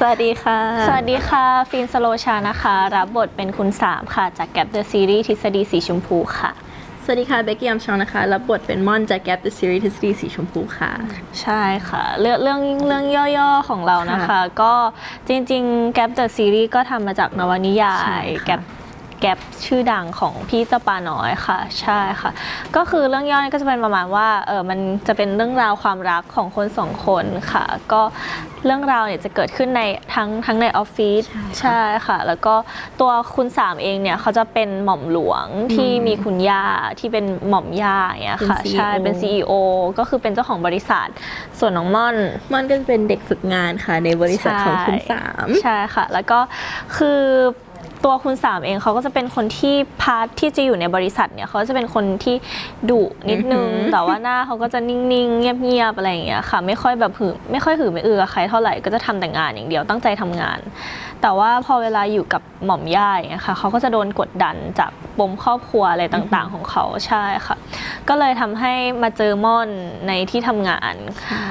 สวัสดีค่ะ สวัสดีค่ะ ฟินสโลชานะคะ รับบทเป็นคุณสามค่ะ จากแก p เดอะซีรีส์ทฤษฎีสีชมพูค่ะ สวัสดีค่ะ เบกกี้อัมชองนะคะ รับบทเป็นม่อนจากแก p เดอะซีรีส์ทฤษฎีสีชมพูค่ะ ใช่ค่ะ เรื่องเรื่องเรื่องย่อๆของเรานะคะค่ะก็จริงๆแก p เดอะซีรีส์ก็ทำมาจากนวนิยาใช่ยค่ะแก p แก p ชื่อดังของพี่เจ้าปาน้อยค่ะ ใช่ค่ะ ก็คือเรื่องย่อนี่ก็จะเป็นประมาณว่าเออมันจะเป็นเรื่องราวความรักของคนสองคนค่ะ ก็เรื่องราวเนี่ยจะเกิดขึ้นในทั้งทั้งในออฟฟิศใช่ค่ะใช่ค่ะแล้วก็ตัวคุณสามเองเนี่ยเขาจะเป็นหม่อมหลวงที่มีคุณย่าที่เป็นหม่อมย่าอย่างเงี้ยค่ะเป็น CEO ใช่เป็น CEO ก็คือเป็นเจ้าของบริษัท ส่วนน้องม่อนม่อนก็จะเป็นเด็กฝึกงานค่ะในบริษัทของคุณสาม ใช่ค่ะ แล้วก็คือ ตัวคุณสามเองเขาก็จะเป็นคนที่พาร์ทที่จะอยู่ในบริษัทเนี่ยเขาจะเป็นคนที่ดุนิดนึงอือหือแต่ว่าหน้าเขาก็จะนิ่งๆ เงียบๆอะไรอย่างเงี้ยค่ะ ไม่ค่อยแบบหือไม่ค่อยหือไม่อือกับใครเท่าไหร่ก็จะทำแต่งานอย่างเดียวตั้งใจทำงาน แต่ว่าพอเวลาอยู่กับหม่อมย่าอย่างเงี้ยค่ะเขาก็จะโดนกดดันจากปมครอบครัวอะไรต่างๆ ของเขาใช่ค่ะ ก็เลยทำให้มาเจอม่อนในที่ทำงานใช่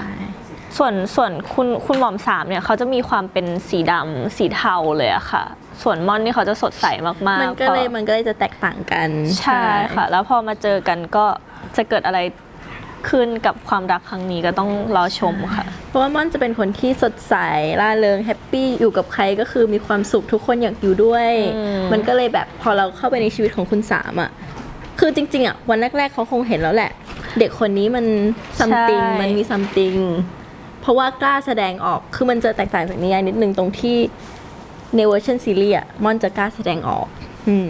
ส่วนส่วนคุณคุณหม่อมสามเนี่ยเขาจะมีความเป็นสีดำสีเทาเลยอะค่ะ ส่วนม่อนนี่เขาจะสดใสมากๆมันก็เลยพอมันก็เลยจะแตกต่างกัน ใช่ค่ะ แล้วพอมาเจอกันก็จะเกิดอะไรขึ้นกับความรักครั้งนี้ก็ต้องรอชมค่ะ เพราะว่าม่อนจะเป็นคนที่สดใสร่าเริงแฮปปี้อยู่กับใครก็คือมีความสุขทุกคนอยากอยู่ด้วยอืมมันก็เลยแบบพอเราเข้าไปในชีวิตของคุณสามอะคือจริง ๆอะวันแรก ๆเขาคงเห็นแล้วแหละ เด็กคนนี้มันซัมติงมันมีซัมติงเพราะว่ากล้าแสดงออกคือมันจะแตกต่างจากนิยายนิดนึงตรงที่ ในเวอร์ชันซีรีส์อะม่อนจะกล้าแสดงออก อืม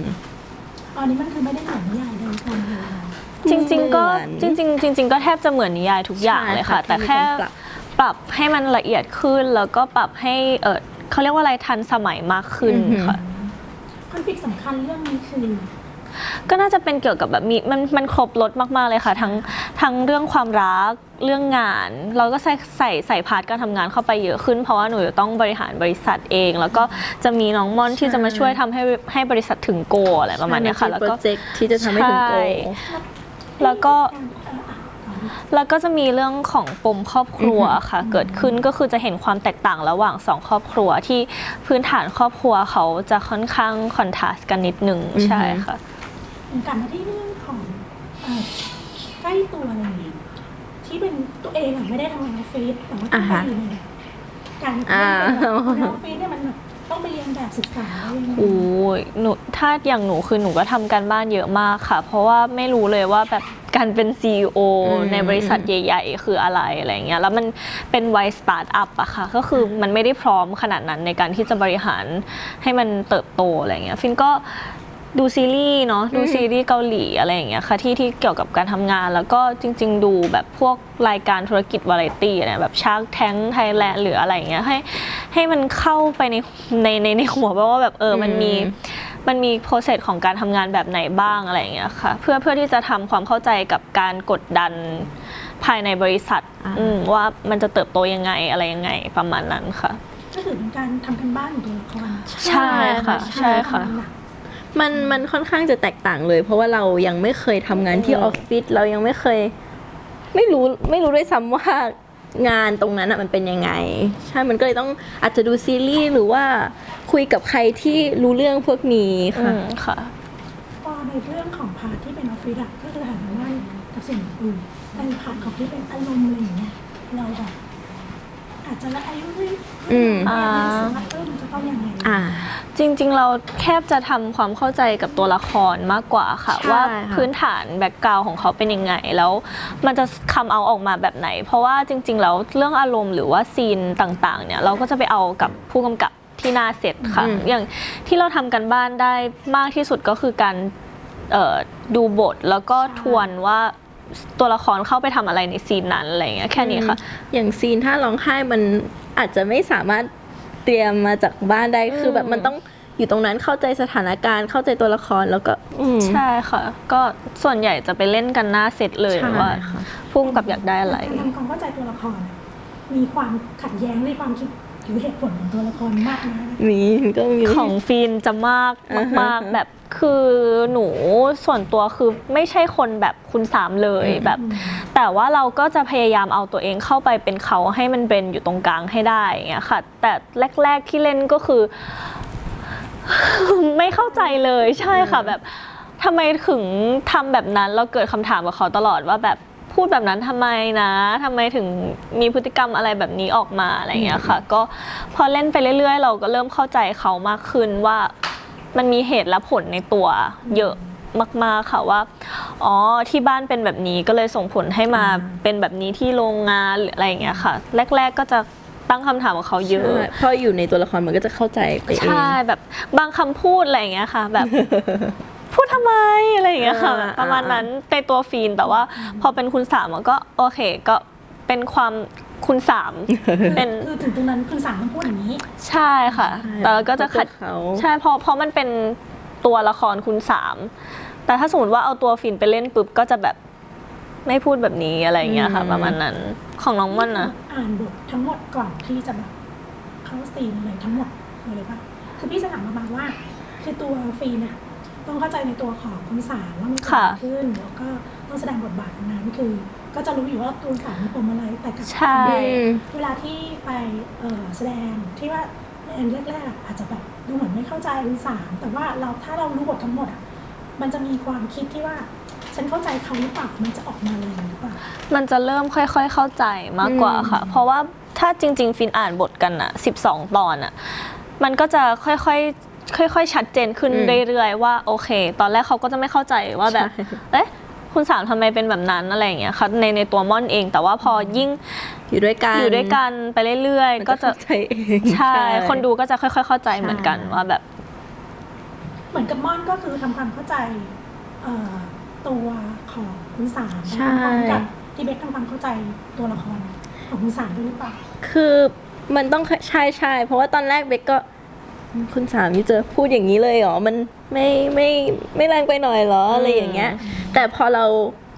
อันนี้มันคือไม่ได้เหมือนนิยายเลยคนเลยจริง ๆ ก็เหมือนจริง ๆ จริง ๆ ก็แทบจะเหมือนนิยายทุกอย่างใช่เลยค่ะค่ะ แต่แค่มีการปรับปรับให้มันละเอียดขึ้นแล้วก็ปรับให้เออเขาเรียกว่าอะไรทันสมัยมากขึ้นอือหือค่ะคอนฟ lict สำคัญเรื่องนี้คือ ก็น่าจะเป็นเกี่ยวกับแบบมีมันมันครบรถมากๆเลยค่ะ ทั้งทั้งเรื่องความรักเรื่องงาน เราก็ใส่ใส่ใส่พาร์ทการทำงานเข้าไปเยอะขึ้น เพราะว่าหนูจะต้องบริหารบริษัทเอง แล้วก็จะมีน้องม่อนที่จะมาช่วยทำให้ให้บริษัทถึงโกอะไรประมาณเนี้ยค่ะ แล้วโปรก็เจกต์ที่จะทำให้ถึงโก ใช่แล้วก็ แล้วก็จะมีเรื่องของปมครอบครัวค่ะ เกิดขึ้นก็คือจะเห็นความแตกต่างระหว่างสองครอบครัวที่พื้นฐานครอบครัวเขาจะค่อนข้างคอนทราสต์กันนิดนึงอือฮึใช่ค่ะ กลับมาที่เรื่องของเอ่อใกล้ตัวอะไรอย่างเงี้ยที่เป็นตัวเองอะไม่ได้ทำงานออฟฟิศแต่ว่าต้องไปอยู่ในการอ่าเรียนแบบในออฟฟิศเนี่ยมันแบบต้องไปเรียนแบบศึกษาอะไรอย่างเงี้ย โอ้ยหนูถ้าอย่างหนูคือหนูก็ทำการบ้านเยอะมากค่ะ เพราะว่าไม่รู้เลยว่าแบบการเป็น CEO อืม ในบริษัทใหญ่ ๆ คืออะไรอะไรเงี้ยแล้วมันเป็นวัยสตาร์ทอัพอะค่ะ ก็คือมันไม่ได้พร้อมขนาดนั้นในการที่จะบริหารให้มันเติบโตอะไรเงี้ยฟินก็ ดูซีรีส์เนาะดูซีรีส์เกาหลีอะไรอย่างเงี้ยค่ะที่ที่เกี่ยวกับการทำงาน แล้วก็จริง ๆ ดูแบบพวกรายการธุรกิจวาไรตี้อะไรแบบชาร์กแทงไทยแลนด์หรืออะไรอย่างเงี้ยให้ให้มันเข้าไปในในในในหัวเพราะว่าแบบเออมันมีอืมมันมีโปรเซสของการทำงานแบบไหนบ้างอะไรอย่างเงี้ยค่ะเพื่อเพื่อที่จะทำความเข้าใจกับการกดดันภายในบริษัทอ่าอืมว่ามันจะเติบโตยังไงอะไรยังไงประมาณนั้นค่ะก็ถือเป็นการทำกันบ้านของตัวละครใช่ค่ะ ใช่ค่ะ มันมันค่อนข้างจะแตกต่างเลย เพราะว่าเรายังไม่เคยทำงานที่อืมออฟฟิศเรายังไม่เคย ไม่รู้ไม่รู้ด้วยซ้ำว่างานตรงนั้นอะมันเป็นยังไง ใช่มันก็เลยต้องอาจจะดูซีรีส์หรือว่าคุยกับใครที่รู้เรื่องพวกนี้อืค่ะมค่ะพอในเรื่องของพาร์ทที่เป็นออฟฟิศอะก็คือหันมากับสิ่งอื่นแต่ในพาร์ทของที่เป็นอารมณ์อะไรอย่างเงี้ยเราแบบ อาจจะละอายุด้วยอืม อ่า สามารถเออมันจะต้องยังไงอ่า จริงๆ เราแค่จะทำความเข้าใจกับตัวละครมากกว่าค่ะ ใช่ว่าค่ะพื้นฐานแบ็กกราวของเขาเป็นยังไง แล้วมันจะคำเอาออกมาแบบไหน เพราะว่าจริงๆ แล้วเรื่องอารมณ์หรือว่าซีนต่างๆ เนี่ย เราก็จะไปเอากับผู้กำกับที่หน้าเสร็จค่ะ อืม อย่างที่เราทำกันบ้านได้มากที่สุดก็คือการเอ่อดูบทแล้วก็ทวนว่า ตัวละครเข้าไปทำอะไรในซีนนั้นอะไรอย่างเงี้ยแค่นี้ค่ะ อย่างซีนถ้าร้องไห้มันอาจจะไม่สามารถเตรียมมาจากบ้านได้คือแบบมันต้องอยู่ตรงนั้นเข้าใจสถานการณ์เข้าใจตัวละครแล้วก็อืมใช่ค่ะ ก็ส่วนใหญ่จะไปเล่นกันหน้าเสร็จเลยใช่ว่าค่ะพุ่มกับอยากได้อะไรการทำความเข้าใจตัวละคร มีความขัดแย้งในความคิด หรือเหตุผลของตัวละครมากนะมีก็มี ของฟินจะมากอ่าฮะมากๆแบบคือหนูส่วนตัวคือไม่ใช่คนแบบคุณสามเลยอืม แบบ แต่ว่าเราก็จะพยายามเอาตัวเองเข้าไปเป็นเขาให้มันเป็นอยู่ตรงกลางให้ได้อย่างเงี้ยค่ะ แต่แรก ๆที่เล่นก็คือ ไม่เข้าใจเลยใช่ค่ะแบบทำไมถึงทำแบบนั้นเราเกิดคำถามกับเขาตลอดว่าแบบ พูดแบบนั้นทำไมนะทำไมถึงมีพฤติกรรมอะไรแบบนี้ออกมาอะไรอย่างเงี้ยค่ะ ก็พอเล่นไปเรื่อย ๆ เราก็เริ่มเข้าใจเขามากขึ้นว่ามันมีเหตุและผลในตัวเยอะมากๆค่ะว่า อ๋อ ที่บ้านเป็นแบบนี้ก็เลยส่งผลให้มาเป็นแบบนี้ที่โรงงานหรืออะไรอย่างเงี้ยค่ะ แรก ๆ ก็จะตั้งคำถามกับเขาเยอะใช่พออยู่ในตัวละครมันก็จะเข้าใจไปเองใช่แบบบางคำพูดอะไรอย่างเงี้ยค่ะ แบบ พูดทำไมอะไรอย่างเงี้ยค่ะอ่าประมาณนั้นในตัวฟีนแต่ว่า พอเป็นคุณสามมันก็โอเคก็เป็นความคุณสาม เป็นคือถึงตรงนั้นคุณสามต้องพูดอย่างนี้ ใช่ค่ะแต่ก็จะขัดเขา ใช่เพราะเพราะมันเป็นตัวละครคุณสามแต่ถ้าสมมติว่าเอาตัวฟินไปเล่นปุ๊บก็จะแบบไม่พูดแบบนี้อะไรอย่างเงี้ยค่ะประมาณนั้นของน้องมันนะ อ่านบททั้งหมดก่อนที่จะแบบเข้าซีนเลยทั้งหมดเลยป่ะคือพี่จะถามประมาณว่า คือตัวฟีนอะ ต้องเข้าใจในตัวของคุณสารว่ามันเกิดค่ะอะไรขึ้นแล้วก็ต้องแสดงบทบาทตรงนั้นคือ ก็จะรู้อยู่ว่าตัวสารมีปมอะไรแต่กับใช่อืมเวลาที่ไปเอ่อแสดงที่ว่าในอันแรกๆอะอาจจะแบบดูเหมือนไม่เข้าใจคุณสารแต่ว่าเราถ้าเรารู้บททั้งหมดอะมันจะมีความคิดที่ว่าฉันเข้าใจเขาหรือเปล่ามันจะออกมาเลยหรือเปล่ามันจะเริ่มค่อยๆเข้าใจมากกว่าค่ะ เพราะว่าถ้าจริง ๆ ฟินอ่านบทกันอะ12 ตอนอะมันก็จะค่อยๆ ค่อยๆ ชัดเจนขึ้นอืมเรื่อยๆ ว่าโอเค ตอนแรกเขาก็จะไม่เข้าใจว่าแบบใช่เอ๊ะคุณสามทำไมเป็นแบบนั้นอะไรอย่างเงี้ยค่ะในในตัวม่อนเอง แต่ว่าพอยิ่งอยู่ด้วยกันอยู่ด้วยกันไปเรื่อยมันๆก็จะเข้าใจเองใช่ คนดูก็จะค่อย ๆ เข้าใจเหมือนกันใช่ว่าแบบ เหมือนกับม่อนก็คือทำความเข้าใจเอ่อตัวของคุณสารใช่พร้อมกับที่เบคทำความเข้าใจตัวละครของคุณสารด้วยหรือเปล่าคือมันต้องใช่ใช่เพราะว่าตอนแรกเบกก็ คุณสามนี่จะพูดอย่างนี้เลยเหรอ มันไม่ไม่ไม่แรงไปหน่อยเหรออะไรอย่างเงี้ย แต่พอเรา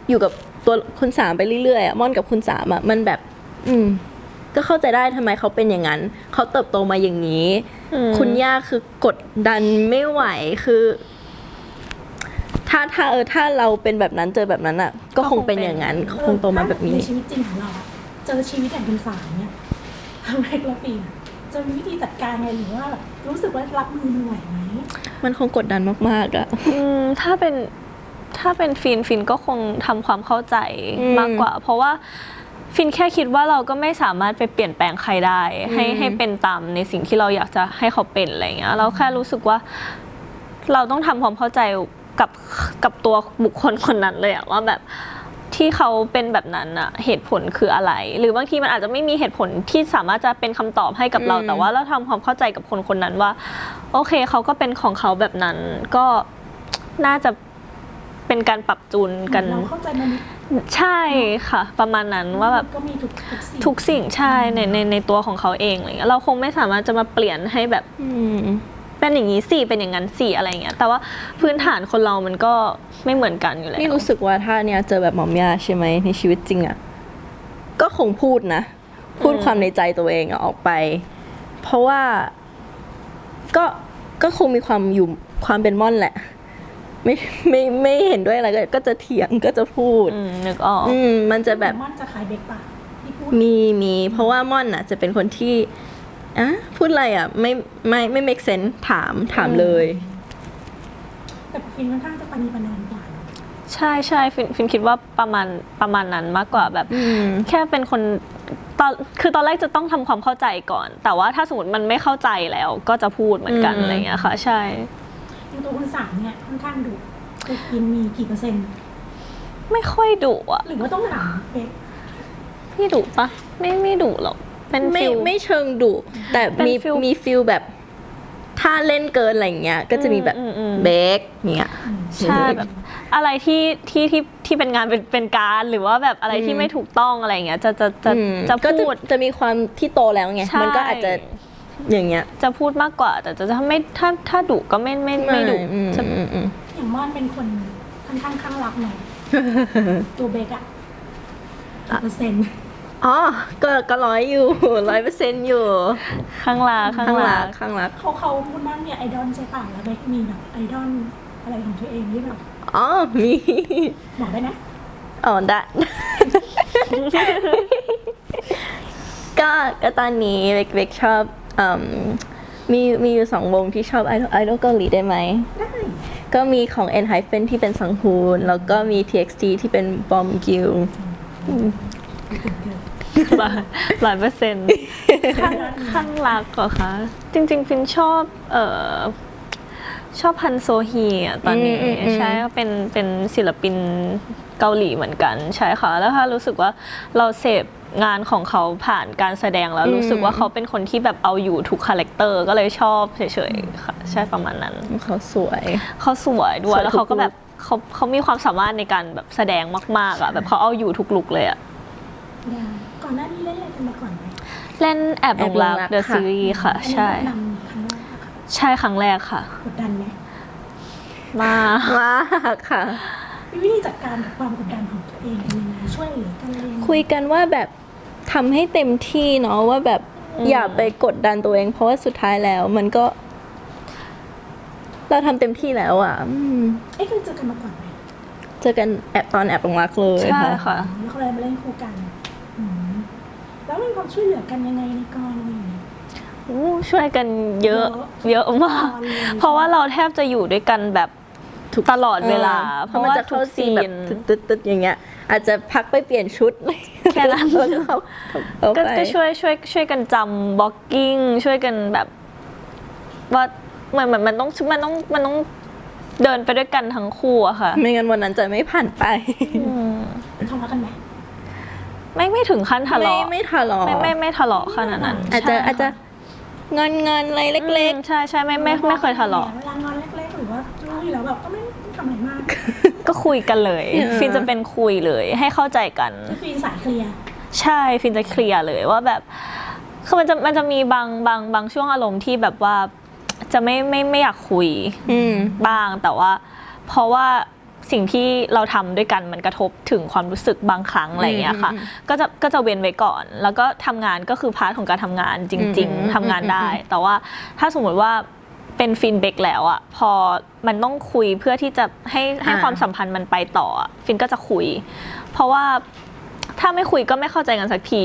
อยู่กับตัวคุณสามไปเรื่อยๆอะม่อนกับคุณสามอะมันแบบ อืม ก็เข้าใจได้ทำไมเขาเป็นอย่างนั้น เขาเติบโตมาอย่างนี้อืมคุณย่าคือกดดันไม่ไหวคือ ถ้าถ้าเออถ้าเราเป็นแบบนั้นเจอแบบนั้นอะ ก็คงเป็นอย่างนั้นเขาคงโตมาแบบนี้ในชีวิตจริงของเราอะเจอชีวิตอย่างคุณสารเนี่ยทำไมกระปีน จะมีวิธีจัดการไงหรือว่าแบบรู้สึกว่ารับมือมันไหวไหมมันคงกดดันมาก ๆอะอืมถ้าเป็นถ้าเป็นฟินฟินก็คงทำความเข้าใจอืมมากกว่า เพราะว่าฟินแค่คิดว่าเราก็ไม่สามารถไปเปลี่ยนแปลงใครได้ ให้อืมให้เป็นตามในสิ่งที่เราอยากจะให้เขาเป็นอะไรเงี้ยเราแค่รู้สึกว่า เราต้องทำความเข้าใจกับกับตัวบุคคลคนนั้นเลยอะว่าแบบ ที่เขาเป็นแบบนั้นอะเหตุผลคืออะไร หรือบางทีมันอาจจะไม่มีเหตุผลที่สามารถจะเป็นคำตอบให้กับเราอืมแต่ว่าเราทำความเข้าใจกับคนคนนั้นว่า โอเคเขาก็เป็นของเขาแบบนั้น ก็น่าจะเป็นการปรับจูนกันเราเข้าใจมันใช่ค่ะ ประมาณนั้นว่าแบบก็มีทุกทุกสิ่งทุกสิ่งใช่ในในในตัวของเขาเองอะไรเงี้ยเราคงไม่สามารถจะมาเปลี่ยนให้แบบอืม เป็นอย่างนี้สี่เป็นอย่างนั้นสี่อะไรเงี้ยแต่ว่าพื้นฐานคนเรามันก็ไม่เหมือนกันอยู่แล้วนี่รู้สึกว่าถ้าเนี่ยเจอแบบหมอมยาใช่ไหมในชีวิตจริงอะก็คงพูดนะ พูดความในใจตัวเองอะออกไป เพราะว่าก็ก็คงมีความอยู่ความเป็นม่อนแหละ ไม่ไม่ไม่เห็นด้วยอะไรก็ก็จะเถียงก็จะพูดอืมนึกออก อืมมันจะแบบม่อนจะขายเบคปะที่พูดมีมี เพราะว่าม่อนอะ จะเป็นคนที่ อะพูดอะไรอะ ไม่ไม่ไม่ make sense ถามถามเลย แต่ฟินค่อนข้างจะปณีประนอมกว่า ใช่ใช่ฟินฟินคิดว่าประมาณประมาณนั้นมากกว่าแบบอืมแค่เป็นคนตอนคือตอนแรกจะต้องทำความเข้าใจก่อน แต่ว่าถ้าสมมติมันไม่เข้าใจแล้ว ก็จะพูดเหมือนกันอืมอะไรเงี้ยค่ะ ใช่อย่างตัวคุณสามเนี่ยค่อนข้างดุคือฟินมีกี่เปอร์เซ็นต์ ไม่ค่อยดุอะหรือว่าต้องถามเบคพี่ดุปะไม่ไม่ดุหรอก เป็นไม่ฟิล ไม่เชิงดุแต่เป็นมีฟิล มีฟิลแบบ ถ้าเล่นเกินอะไรอย่างเงี้ย ก็จะมีแบบอืมอืม เบรกเงี้ย ใช่แบบอะไรที่ที่ที่ที่เป็นงานเป็นเป็นการหรือว่าแบบอะไรที่อืม ไม่ถูกต้องอะไรเงี้ยจะจะจะอืมจะก็จะพูด จะมีความที่โตแล้วไง ใช่ มันก็อาจจะอย่างเงี้ยจะพูดมากกว่า แต่จะถ้าไม่ถ้าถ้าดุก็ไม่ไม่ไม่ดุอืมจะอืมอืมอย่างม่อนเป็นคนค่อนข้างข้างรักหน่อย ตัวเบคอะกี่เปอร์เซ็นต์ อ๋อ ก็ก็ร้อยอยู่ร้อยเปอร์เซ็นต์อยู่ ข้างลาข้างข้างหลาลักข้างหลักเขาเขาคุณว่ามีไอดอลใช่ป่ะแล้วเบคมีแบบไอดอลอะไรของตัวเองที่แบบอ๋อ มีบอกได้นะอ๋อได้ก็ก็ตอนนี้เบกเบกชอบอืมมีมีอยู่สองวงที่ชอบไอดอลไอดอลเกาหลีได้ไหมได้ก็มีของ ENHYPEN ที่เป็นสังฮูนแล้วก็มี TXT ที่เป็นบอมกิล หลายหลายเปอร์เซ็นต์ข้างข้างรักเหรอคะจริง ๆ ฟินชอบเอ่อชอบฮันโซฮีอะตอนนี้อืมอืมอืมใช่ก็เป็นเป็นศิลปินเกาหลีเหมือนกัน ใช่ค่ะ แล้วถ้ารู้สึกว่าเราเสพงานของเขาผ่านการแสดงแล้วรู้สึกว่าเขาเป็นคนที่แบบเอาอยู่ทุกคาแรคเตอร์ก็เลยชอบเฉยๆค่ะใช่ประมาณนั้น เขาสวยเขาสวยด้วสยวยแล้วทุกเขาก็แบบลุคเขาเขามีความสามารถในการแบบแสดงมากๆอะแบบเขาเอาอยู่ทุกลุกเลยอะได้ ก่อนหน้านี้เล่นอะไรกันมาก่อนไหมเล่นแอบหลงรักแอบหลงรักเดอะค่ะซีรีส์ค่ะอันนี้ใช่นำครั้งแรกอะค่ะใช่ครั้งแรกค่ะกดดันไหมมามากค่ะมีวิธีจัดการกับความกดดันของตัวเองกันยังไงช่วยเหลือกันยังไงคุยกันว่าแบบทำให้เต็มที่เนาะว่าแบบอย่าไปกดดันตัวเอง เพราะว่าสุดท้ายแล้วมันก็ เราทำเต็มที่แล้วอะอืมเอ้เคยเจอกันมาก่อนไหมเจอกันแอบตอนแอบลงรักเลยใช่ค่ะค่ะแล้วเขาเลยมาเล่นคู่กันอืม แล้วมีความช่วยเหลือกันยังไงในกองอะไรอย่างเงี้ยอู้ช่วยกันเยอะเยอะเยอะมากตอนเรียนเพราะว่าเราแทบจะอยู่ด้วยกันแบบตลอดเวลาออเพราะว่าจะทุเข้ากซีซีนแบบนตึ๊ดตึ๊ดๆอย่างเงี้ย อาจจะพักไปเปลี่ยนชุดแค่นั้นแล้วก็เขาเขาก็ไปก็ช่วยช่วยช่วยกันจำบล็อกกิ้งช่วยกันแบบว่าเหมือนเหมือนมันต้องมันต้องมันต้องเดินไปด้วยกันทั้งคู่อะค่ะ ไม่งั้นวันนั้นจะไม่ผ่านไปอืมทะเลาะกันไหม ไม่ไม่ถึงขั้นทะไม่เลาะไม่ทะเลาะไม่ไม่ไม่ทะเลาะขนาดนั้นอาจจะใช่อาจจะงอนงอนๆอะไรเล็กอืมใช่ใช่ไม่ไม่ไม่เคยทะเลาะเวลางอนเล็กๆหรือว่ารู้อยู่แล้วแบบก็ไม่ต้องทำอะไรมาก ก็คุยกันเลย ฟินจะเป็นคุยเลย ให้เข้าใจกันคือฟีนสายเคลียร์ใช่ฟินจะเคลียร์เลยว่าแบบคือมันจะมันจะมีบางบางบางช่วงอารมณ์ที่แบบว่าจะไม่ไม่ไม่อยากคุยๆอืมบ้างแต่ว่า เพราะว่า สิ่งที่เราทำด้วยกันมันกระทบถึงความรู้สึกบางครั้งอะไรอย่างเงี้ยค่ะอืมก็จะก็จะเว้นไว้ก่อน แล้วก็ทำงานก็คือพาร์ทของการทำงานจริงอืมๆทำงานได้อืมแต่ว่าถ้าสมมติว่าเป็นฟินเบกแล้วอะพอมันต้องคุยเพื่อที่จะให้ให้ความสัมพันธ์มันไปต่ออะฟินก็จะคุย เพราะว่าถ้าไม่คุยก็ไม่เข้าใจกันสักที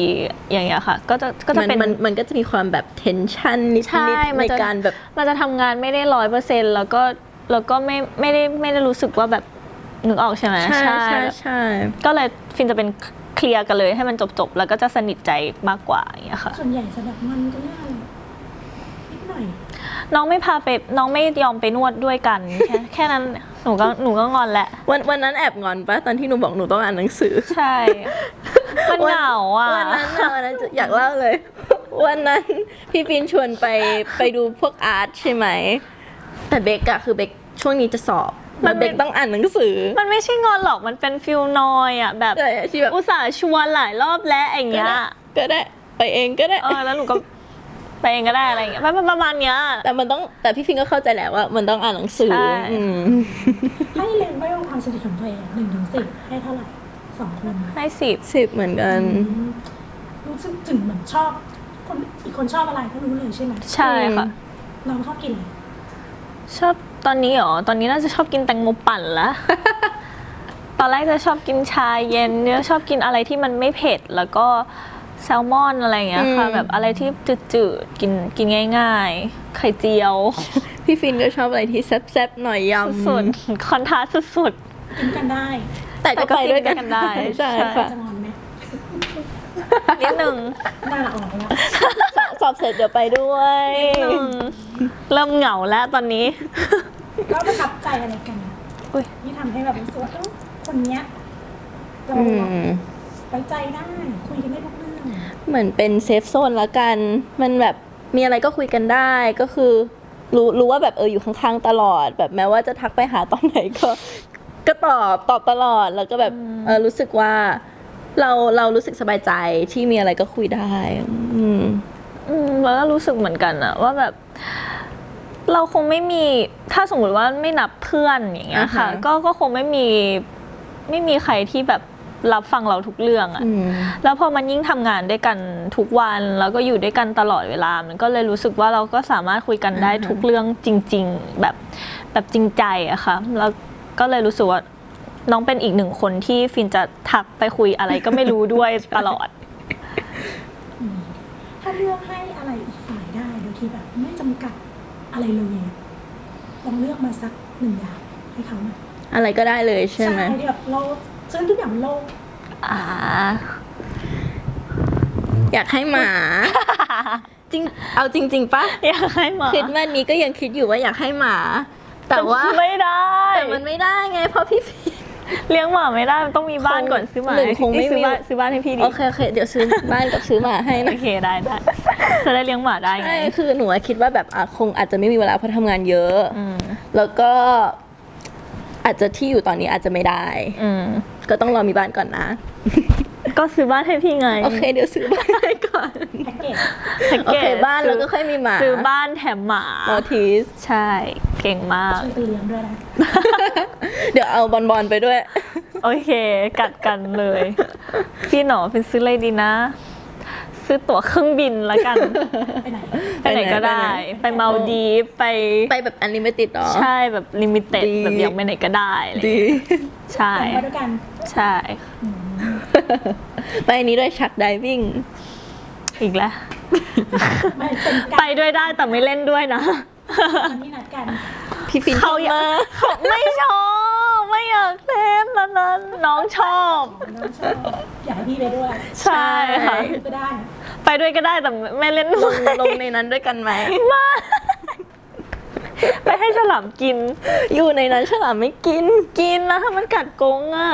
อย่างเงี้ยค่ะ ก็จะก็จะมันเป็นมันมันก็จะมีความแบบเทนชันนิดใช่ๆมัในนจะการแบบมันจะทำงานไม่ได้ร้อยเปอร์เซ็นแล้วก็แล้วก็ไม่ไม่ได้ไม่ได้รู้สึกว่าแบบ นึกออกใช่ไหมใช่ใช่ใช่ก็เลยฟินจะเป็นเคลียร์กันเลยให้มันจบๆ แล้วก็จะสนิทใจมากกว่าอย่างเงี้ยค่ะส่วนใหญ่จะแบบงอนกันเรื่องอะไรนิดหน่อยน้องไม่พาไปน้องไม่ยอมไปนวดด้วยกัน แค่แค่นั้นหนูก็หนูก็งอนแหละ วันวันนั้นแอบงอนปะตอนที่หนูบอกหนูต้องอ่านหนังสือ ใช่ มันเหงาอะ วันนั้นน่ะวันนั้นจะอยากเล่าเลย วันนั้นพี่ปินชวนไปไปดูพวกอาร์ตใช่ไหม แต่เบกอะคือเบก ช่วงนี้จะสอบมัมันนเบกต้องอ่านหนังสือ มันไม่ใช่งอนหรอกมันเป็นฟิลนอยอะแบบแต่ที่แบบอุตส่าห์ชวนหลายรอบแล้วอย่างก็เงี้ยได้ก็ได้ไปเองก็ได้เออแล้วหนูก็ไปเองก็ได้อะไรอย่างเงี้ยประประมาณเนี้ยแต่มันต้องแต่พี่ฟินก็เข้าใจแหละว่า มันต้องอ่านหนังสือใช่อืมให้เลนไว้ว่าความสนิทของตัวเองหนึ่งถึงสิบให้เท่าไหร่สองคนให้สิบสิบเหมือนกันอืมรู้สึกถึงเหมือนชอบ คนอีกคนชอบอะไรก็รู้เลยใช่ไหมใช่ค่ะเราชอบกินอะไรชอบ ตอนนี้เหรอ ตอนนี้น่าจะชอบกินแตงโมปั่นละ ตอนแรกจะชอบกินชาเย็นเนี่ยชอบกินอะไรที่มันไม่เผ็ด แล้วก็แซลมอนอะไรอย่างเงี้ยค่ะอืมแบบอะไรที่จืดๆ กินกินง่าย ๆ ไข่เจียว พี่ฟินก็ชอบอะไรที่แซ่บๆ หน่อยยำสุดๆคอนทราสต์สุดกินกันได้ แต่ก็ไปด้วยกันแต่ก็กินด้วยกันได้ ใช่ใช่ค่ะจะงอ นไหมๆนิดหนึ่งหน้าออกแล้วสอบสอบเสร็จเดี๋ยวไปด้วย นิดหนึ่งเริ่มเหงาแล้วตอนนี้ ก็ประทับใจอะไรกันอะอุ๊ย ที่ทำให้แบบรู้สึกว่าเอ้าคนเนี้ยเราอืม ไว้ใจได้คุยกันได้ทุกเรื่องเหมือนเป็นเซฟโซนละกัน มันแบบมีอะไรก็คุยกันได้ ก็คือรู้รู้ว่าแบบเอออยู่ข้างๆตลอด แบบแม้ว่าจะทักไปหาตอนไหนก็ ก็ตอบตอบตลอด แล้วก็แบบเออรู้สึกว่า เราเรารู้สึกสบายใจที่มีอะไรก็คุยได้ อืมอืมแล้วก็รู้สึกเหมือนกันอะว่าแบบ เราคงไม่มีถ้าสมมติว่าไม่นับเพื่อนอย่างเงี้ยค่ะ อ่าฮะ ก็ก็คงไม่มีไม่มีใครที่แบบรับฟังเราทุกเรื่องอะ อืม แล้วพอมันยิ่งทำงานด้วยกันทุกวันแล้วก็อยู่ด้วยกันตลอดเวลา มันก็เลยรู้สึกว่าเราก็สามารถคุยกันได้อ่าฮะ ทุกเรื่องจริง ๆ แบบแบบจริงใจอะค่ะแล้วก็เลยรู้สึกว่า น้องเป็นอีกหนึ่งคนที่ฟินจะทักไปคุยอะไรก็ไม่รู้ด้วยตลอดอืมถ้าเลือกให้อะไรอีกฝ่ายได้โดยที่แบบ ไม่จำกัดอะไรเลยอะลองเลือกมาสักหนึ่งอย่างให้เขาหน่อยอะไรก็ได้เลยใช่ไหมที่แบบเราซึ่งทุกอย่างมันโลกอ่า อยากให้หมา จริง เอาจริง ๆปะอยากให้หมาคริดวันนี้ก็ยังคิดอยู่ว่าอยากให้หมา แต่ว่าไม่ได้ แต่มันไม่ได้ไงเพราะพี่พี เลี้ยงหมาไม่ได้มันต้องมีบ้านก่อนซื้อหมาหนึ่งคงไม่ซื้อมีบ้านซื้อบ้านให้พี่ดิโอเคโอเคเดี๋ยวซื้อบ้านกับซื้อหมาให้โอนะเคได้ได้จะได้เลี้ยงหมาได้ไงใช่คือหนูอะคิดว่าแบบอะคงอาจจะไม่มีเวลาเพราะทำงานเยอะอืมแล้วก็อาจจะที่อยู่ตอนนี้อาจจะไม่ได้ อืมก็ต้องรอมีบ้านก่อนนะ ก็ซื้อบ้านให้พี่ไง โอเค เดี๋ยวซื้อบ้านให้ก่อนแพ็กเกจแพ็กโอเกเคจบ้านแล้วก็ค่อยมีหมา ซื้อบ้านแถมหมามอทีสใช่ เก่งมากช่วยกันเลี้ยงด้วยนะ เดี๋ยวเอาบอลบอลไปด้วย โอเค กัดกันเลย พี่หนอเป็นซื้ออะไรดีนะ ซื้อตั๋วเครื่องบินละกัน ไปไหนไปไหนก็ได้ ไปมาลดีฟไปไปแบบอันนี้ไม่ติดหรอ ใช่แบบลิมิเต็ดดีแบบอยากไปไหนก็ได้อะไรอย่างดีเงี้ยใช่ไปด้วยกัน ใช่อืมไปอันนี้ด้วยชักไดวิ่ง อีกแล้วไม่เป็นการไปด้วยได้แต่ไม่เล่นด้วยนะวันที่นัดกัน พี่ฟินเขาอยากเขาไม่ชอบไม่ อยากเล่นแล้วนั้นน้องชอบ น้องชอบอยากให้พี่ไปด้วยใช่ค่ะ ก็ได้ ไปด้วยก็ได้แต่ไม่เล่นลด้วงยลงในนั้นด้วยกันไหมมาไปให้ฉลามกิน อยู่ในนั้นฉลามไม่กินกินนะถ้ามันกัดกรงอะ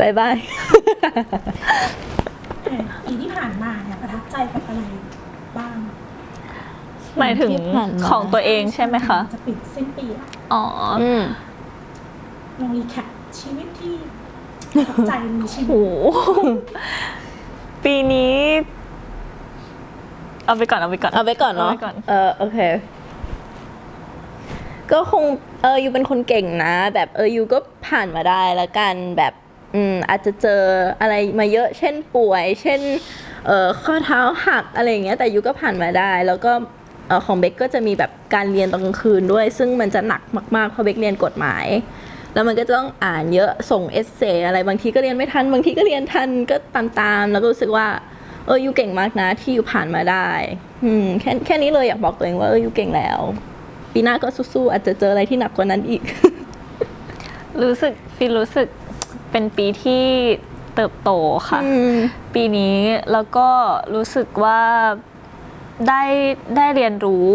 บายบายเอ่อปีที่ผ่านมาเนี่ยประทับใจกับอะไรบ้างหมายถึงที่ผ่านมา ของตัวเองใช่ไหมคะ จะปิดสิ้นปีละอ๋ออืม ลองรีแคปชีวิตที่ประทับใจในชีโหวิตปีนี้ เอาไปก่อน เอาไปก่อนเอาไปก่อนเนาะเอาไว้ก่อนเออโอเค ก็คงเออยูเป็นคนเก่งนะ แบบเออยูก็ผ่านมาได้แล้วกันแบบอืมอาจจะเจออะไรมาเยอะ เช่นป่วย เช่นเออข้อเท้าหักอะไรอย่างเงี้ย แต่ยูก็ผ่านมาได้ แล้วก็เออของเบคก็จะมีแบบการเรียนตอนกลางคืนด้วย ซึ่งมันจะหนักมากๆเพราะเบคเรียนกฎหมาย แล้วมันก็จะต้องอ่านเยอะส่งเอเซอะไรบางทีก็เรียนไม่ทัน บางทีก็เรียนทันก็ตามๆแล้วก็รู้สึกว่าเออยูเก่งมากนะที่ยูผ่านมาได้อืมแค่แค่นี้เลยอยากบอกตัวเองว่าเออยูเก่งแล้ว ปีหน้าก็สู้ๆอาจจะเจออะไรที่หนักกว่านั้นอีก รู้สึกฟิลรู้สึกเป็นปีที่เติบโตค่ะอืมปีนี้แล้วก็รู้สึกว่าได้ได้เรียนรู้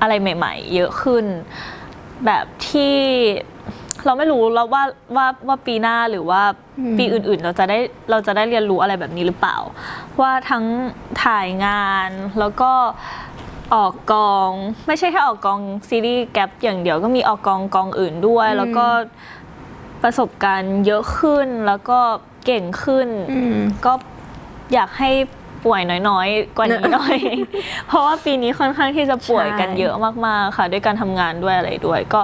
อะไรใหม่ ๆ เยอะขึ้น แบบที่ เราไม่รู้แล้วว่าว่าว่าปีหน้าหรือว่าอืมปีอื่นๆ เราจะได้เราจะได้เรียนรู้อะไรแบบนี้หรือเปล่า ว่าทั้งถ่ายงานแล้วก็ออกกอง ไม่ใช่แค่ออกกองซีรีส์แกปอย่างเดียวก็มีออกกองกองอื่นด้วย แล้วก็ประสบการณ์เยอะขึ้นแล้วก็เก่งขึ้นอืมก็อยากให้ป่วยน้อยๆ กว่านี้หน่อย เพราะว่าปีนี้ค่อนข้างที่จะป่วยกันใช่เยอะมากๆ ค่ะ ด้วยการทำงานด้วยอะไรด้วย ก็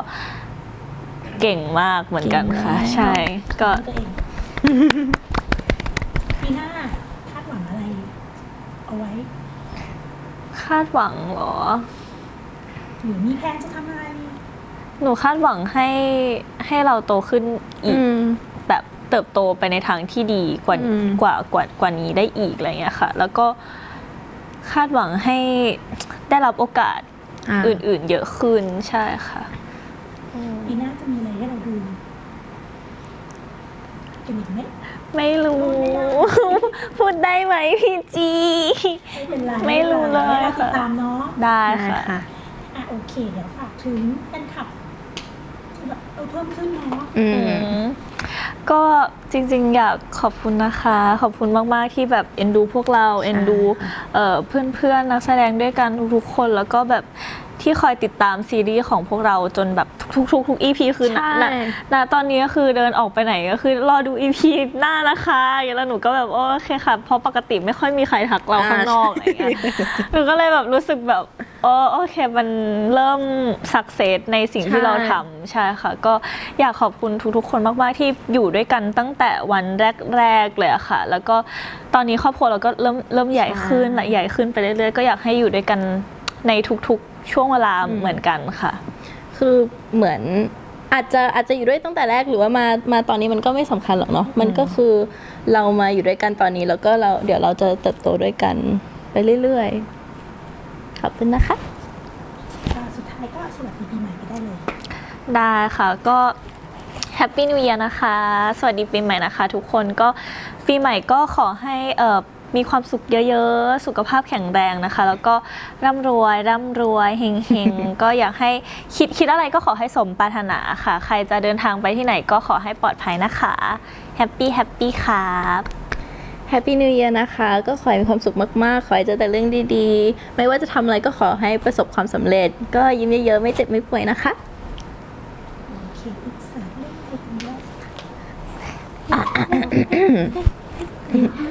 เก่งมากเหมือนกันค่ะเก่งมากใช่ก็ตัวเองปีหน้าคาดหวังอะไร เอาไว้ คาดหวังเหรอหรือมีแผนจะทำอะไร หนูคาดหวังให้ให้เราโตขึ้นอีกอืมแบบเติบโตไปในทางที่ดีกว่าอืมกว่ากว่ากว่านี้ได้อีกอะไรเงี้ยค่ะ แล้วก็คาดหวังให้ได้รับโอกาสอ่าอื่นๆ เยอะขึ้นใช่ค่ะปีหน้าจะมีอะไรให้เราดู กันอีกไหมไม่รู้พูดไม่ได้พูดได้ไหมพี่จี ไม่เป็นไรไม่รู้เลยให้เราติดค่ะตามเนาะได้ได้ค่ะค่ะ อะโอเค เดี๋ยวฝากถึงแฟนคลับที่แบบเออเพิ่มขึ้นเนาะอือืมมก็จริงๆ อยากขอบคุณนะคะ ขอบคุณมากๆที่แบบเอ็นดูพวกเราเอ็นดูเอ่อเพื่อนๆนักแสดงด้วยกันทุกๆคนแล้วก็แบบ ที่คอยติดตามซีรีส์ของพวกเราจนแบบทุกๆทุก EP คือณใช่ณณตอนนี้ก็คือเดินออกไปไหนก็คือรอดู EP หน้านะคะแล้วหนูก็แบบโอเคค่ะเพราะปกติไม่ค่อยมีใครทักเราข้างนอกอะไรเงี้ยหนูก็เลยแบบรู้สึกแบบอ๋อโอเคมันเริ่มสักเซสในสิ่งที่ใช่เราทำใช่ค่ะ ก็อยากขอบคุณทุกๆ คนมากๆที่อยู่ด้วยกันตั้งแต่วันแรกๆเลยอะค่ะ แล้วก็ตอนนี้ครอบครัวเราก็เริ่มเริ่มใหญ่ขึ้นและใหญ่ขึ้นไปเรื่อยๆก็อยากให้อยู่ด้วยกันในทุกๆ ช่วงเวลาเหมือนกันค่ะ คือเหมือนอาจจะอาจจะอยู่ด้วยตั้งแต่แรกหรือว่ามามาตอนนี้มันก็ไม่สำคัญหรอกเนาะมันก็คือเรามาอยู่ด้วยกันตอนนี้แล้วก็เราเดี๋ยวเราจะเติบโตด้วยกันไปเรื่อยๆขอบคุณนะคะก็สุดท้ายก็สวัสดีปีใหม่ไปได้เลย ได้ค่ะก็แฮปปี้นิว e a ย r นะคะ สวัสดีปีใหม่นะคะ ทุกคนก็ปีใหม่ก็ขอให้เอ่อ มีความสุขเยอะๆ สุขภาพแข็งแรงนะคะ แล้วก็ร่ำรวยร่ำรวยเฮงๆ ก็อยากให้คิดคิดอะไรก็ขอให้สมปรารถนาค่ะ ใครจะเดินทางไปที่ไหนก็ขอให้ปลอดภัยนะคะแฮปปี้แฮปปี้ครับแฮปปี้นิว e ย r นะคะ ก็ขอให้มีความสุขมากๆ ขอให้เจอแต่เรื่องดีๆ ไม่ว่าจะทำอะไรก็ขอให้ประสบความสำเร็จ ก็ยิ้มเยอะๆ ไม่เจ็บไม่ป่วยนะคะโอ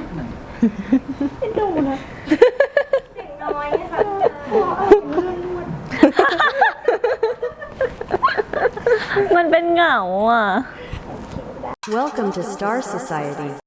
เคอีกเสิร์ฟเรื่องอะไรกันด้วยเป็นดูนะมันเป็นเหงาอะ Welcome to Star Society.